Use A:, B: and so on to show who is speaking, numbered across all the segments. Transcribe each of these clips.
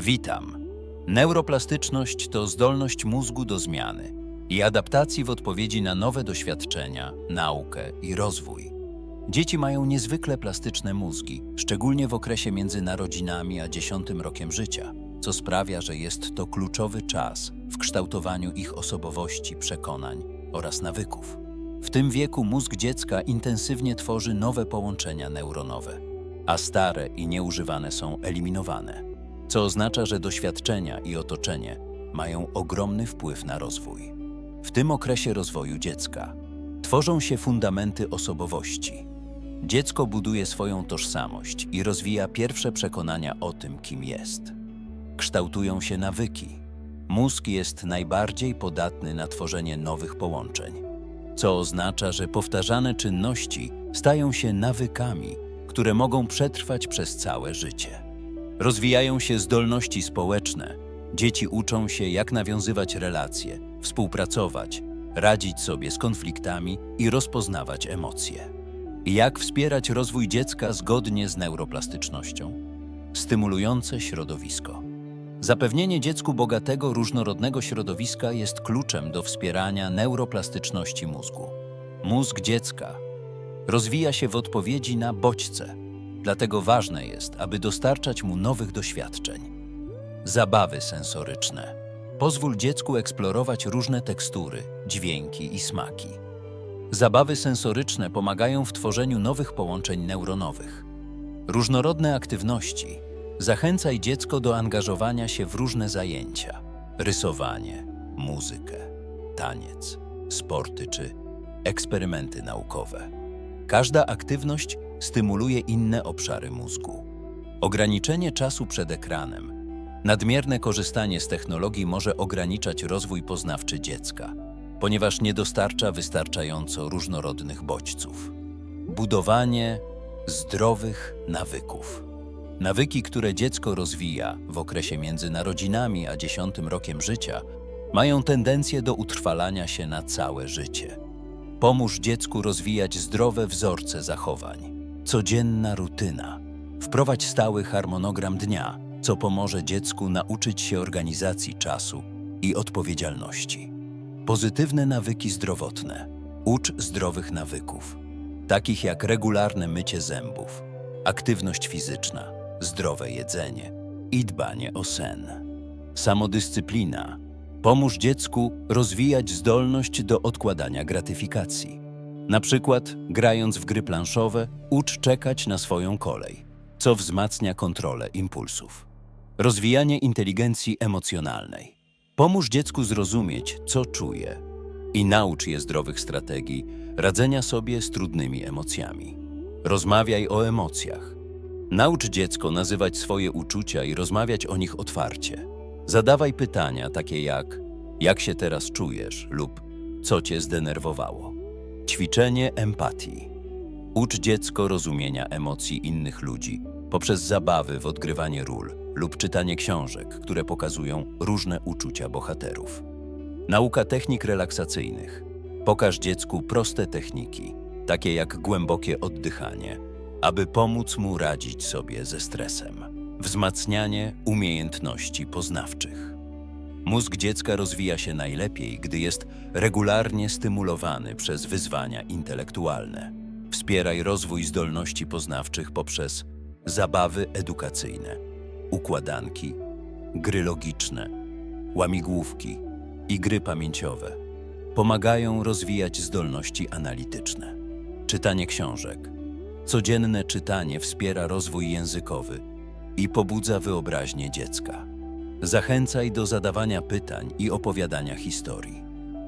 A: Witam. Neuroplastyczność to zdolność mózgu do zmiany i adaptacji w odpowiedzi na nowe doświadczenia, naukę i rozwój. Dzieci mają niezwykle plastyczne mózgi, szczególnie w okresie między narodzinami a dziesiątym rokiem życia, co sprawia, że jest to kluczowy czas w kształtowaniu ich osobowości, przekonań oraz nawyków. W tym wieku mózg dziecka intensywnie tworzy nowe połączenia neuronowe, a stare i nieużywane są eliminowane, co oznacza, że doświadczenia i otoczenie mają ogromny wpływ na rozwój. W tym okresie rozwoju dziecka tworzą się fundamenty osobowości. Dziecko buduje swoją tożsamość i rozwija pierwsze przekonania o tym, kim jest. Kształtują się nawyki. Mózg jest najbardziej podatny na tworzenie nowych połączeń, co oznacza, że powtarzane czynności stają się nawykami, które mogą przetrwać przez całe życie. Rozwijają się zdolności społeczne. Dzieci uczą się, jak nawiązywać relacje, współpracować, radzić sobie z konfliktami i rozpoznawać emocje. Jak wspierać rozwój dziecka zgodnie z neuroplastycznością? Stymulujące środowisko. Zapewnienie dziecku bogatego, różnorodnego środowiska jest kluczem do wspierania neuroplastyczności mózgu. Mózg dziecka rozwija się w odpowiedzi na bodźce, dlatego ważne jest, aby dostarczać mu nowych doświadczeń. Zabawy sensoryczne. Pozwól dziecku eksplorować różne tekstury, dźwięki i smaki. Zabawy sensoryczne pomagają w tworzeniu nowych połączeń neuronowych. Różnorodne aktywności. Zachęcaj dziecko do angażowania się w różne zajęcia: rysowanie, muzykę, taniec, sporty czy eksperymenty naukowe. Każda aktywność stymuluje inne obszary mózgu. Ograniczenie czasu przed ekranem. Nadmierne korzystanie z technologii może ograniczać rozwój poznawczy dziecka, ponieważ nie dostarcza wystarczająco różnorodnych bodźców. Budowanie zdrowych nawyków. Nawyki, które dziecko rozwija w okresie między narodzinami a dziesiątym rokiem życia, mają tendencję do utrwalania się na całe życie. Pomóż dziecku rozwijać zdrowe wzorce zachowań. Codzienna rutyna. Wprowadź stały harmonogram dnia, co pomoże dziecku nauczyć się organizacji czasu i odpowiedzialności. Pozytywne nawyki zdrowotne. Ucz zdrowych nawyków, takich jak regularne mycie zębów, aktywność fizyczna, zdrowe jedzenie i dbanie o sen. Samodyscyplina. Pomóż dziecku rozwijać zdolność do odkładania gratyfikacji. Na przykład, grając w gry planszowe, ucz czekać na swoją kolej, co wzmacnia kontrolę impulsów. Rozwijanie inteligencji emocjonalnej. Pomóż dziecku zrozumieć, co czuje i naucz je zdrowych strategii radzenia sobie z trudnymi emocjami. Rozmawiaj o emocjach. Naucz dziecko nazywać swoje uczucia i rozmawiać o nich otwarcie. Zadawaj pytania takie jak: jak się teraz czujesz lub co cię zdenerwowało. Ćwiczenie empatii. Ucz dziecko rozumienia emocji innych ludzi poprzez zabawy w odgrywanie ról lub czytanie książek, które pokazują różne uczucia bohaterów. Nauka technik relaksacyjnych. Pokaż dziecku proste techniki, takie jak głębokie oddychanie, aby pomóc mu radzić sobie ze stresem. Wzmacnianie umiejętności poznawczych. Mózg dziecka rozwija się najlepiej, gdy jest regularnie stymulowany przez wyzwania intelektualne. Wspieraj rozwój zdolności poznawczych poprzez zabawy edukacyjne, układanki, gry logiczne, łamigłówki i gry pamięciowe. Pomagają rozwijać zdolności analityczne. Czytanie książek. Codzienne czytanie wspiera rozwój językowy i pobudza wyobraźnię dziecka. Zachęcaj do zadawania pytań i opowiadania historii.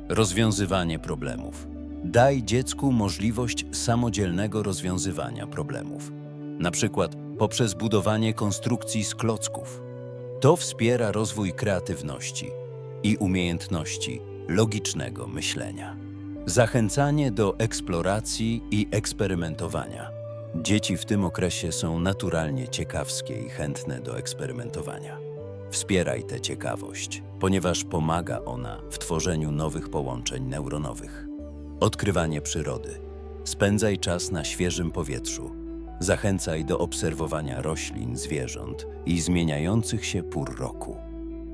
A: Rozwiązywanie problemów. Daj dziecku możliwość samodzielnego rozwiązywania problemów, na przykład poprzez budowanie konstrukcji z klocków. To wspiera rozwój kreatywności i umiejętności logicznego myślenia. Zachęcanie do eksploracji i eksperymentowania. Dzieci w tym okresie są naturalnie ciekawskie i chętne do eksperymentowania. Wspieraj tę ciekawość, ponieważ pomaga ona w tworzeniu nowych połączeń neuronowych. Odkrywanie przyrody. Spędzaj czas na świeżym powietrzu. Zachęcaj do obserwowania roślin, zwierząt i zmieniających się pór roku.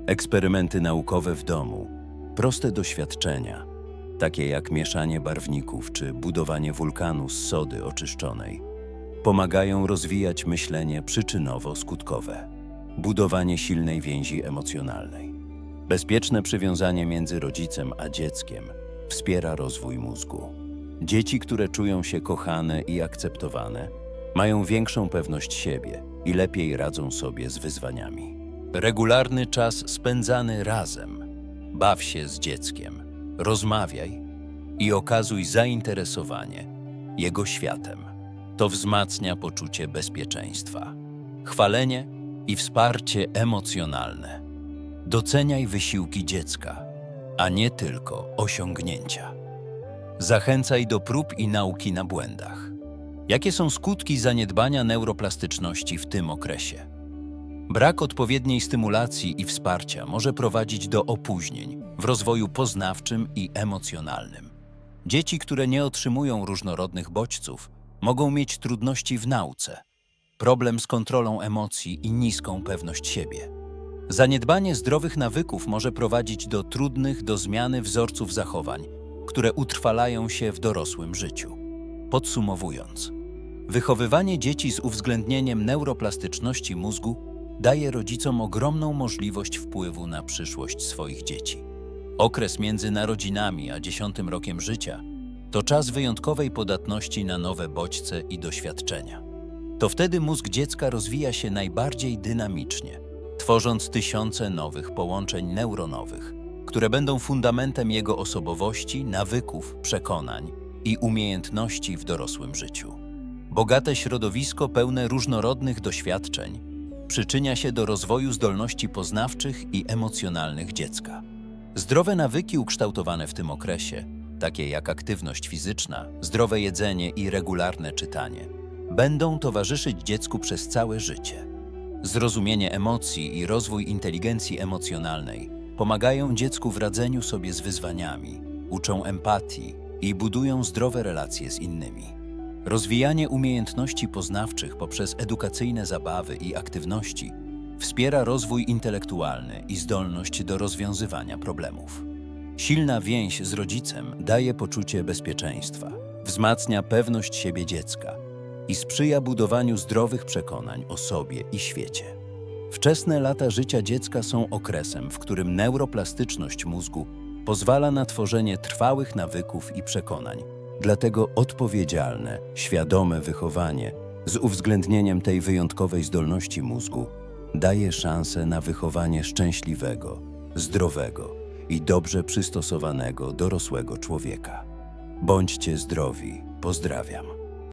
A: Eksperymenty naukowe w domu, proste doświadczenia, takie jak mieszanie barwników czy budowanie wulkanu z sody oczyszczonej, pomagają rozwijać myślenie przyczynowo-skutkowe, budowanie silnej więzi emocjonalnej. Bezpieczne przywiązanie między rodzicem a dzieckiem wspiera rozwój mózgu. Dzieci, które czują się kochane i akceptowane, mają większą pewność siebie i lepiej radzą sobie z wyzwaniami. Regularny czas spędzany razem. Baw się z dzieckiem, rozmawiaj i okazuj zainteresowanie jego światem. To wzmacnia poczucie bezpieczeństwa. Chwalenie i wsparcie emocjonalne. Doceniaj wysiłki dziecka, a nie tylko osiągnięcia. Zachęcaj do prób i nauki na błędach. Jakie są skutki zaniedbania neuroplastyczności w tym okresie? Brak odpowiedniej stymulacji i wsparcia może prowadzić do opóźnień w rozwoju poznawczym i emocjonalnym. Dzieci, które nie otrzymują różnorodnych bodźców, mogą mieć trudności w nauce, problem z kontrolą emocji i niską pewność siebie. Zaniedbanie zdrowych nawyków może prowadzić do trudnych do zmiany wzorców zachowań, które utrwalają się w dorosłym życiu. Podsumowując, wychowywanie dzieci z uwzględnieniem neuroplastyczności mózgu daje rodzicom ogromną możliwość wpływu na przyszłość swoich dzieci. Okres między narodzinami a dziesiątym rokiem życia to czas wyjątkowej podatności na nowe bodźce i doświadczenia. To wtedy mózg dziecka rozwija się najbardziej dynamicznie, tworząc tysiące nowych połączeń neuronowych, które będą fundamentem jego osobowości, nawyków, przekonań i umiejętności w dorosłym życiu. Bogate środowisko pełne różnorodnych doświadczeń przyczynia się do rozwoju zdolności poznawczych i emocjonalnych dziecka. Zdrowe nawyki ukształtowane w tym okresie, takie jak aktywność fizyczna, zdrowe jedzenie i regularne czytanie, będą towarzyszyć dziecku przez całe życie. Zrozumienie emocji i rozwój inteligencji emocjonalnej pomagają dziecku w radzeniu sobie z wyzwaniami, uczą empatii i budują zdrowe relacje z innymi. Rozwijanie umiejętności poznawczych poprzez edukacyjne zabawy i aktywności wspiera rozwój intelektualny i zdolność do rozwiązywania problemów. Silna więź z rodzicem daje poczucie bezpieczeństwa, wzmacnia pewność siebie dziecka i sprzyja budowaniu zdrowych przekonań o sobie i świecie. Wczesne lata życia dziecka są okresem, w którym neuroplastyczność mózgu pozwala na tworzenie trwałych nawyków i przekonań. Dlatego odpowiedzialne, świadome wychowanie z uwzględnieniem tej wyjątkowej zdolności mózgu daje szansę na wychowanie szczęśliwego, zdrowego i dobrze przystosowanego dorosłego człowieka. Bądźcie zdrowi. Pozdrawiam.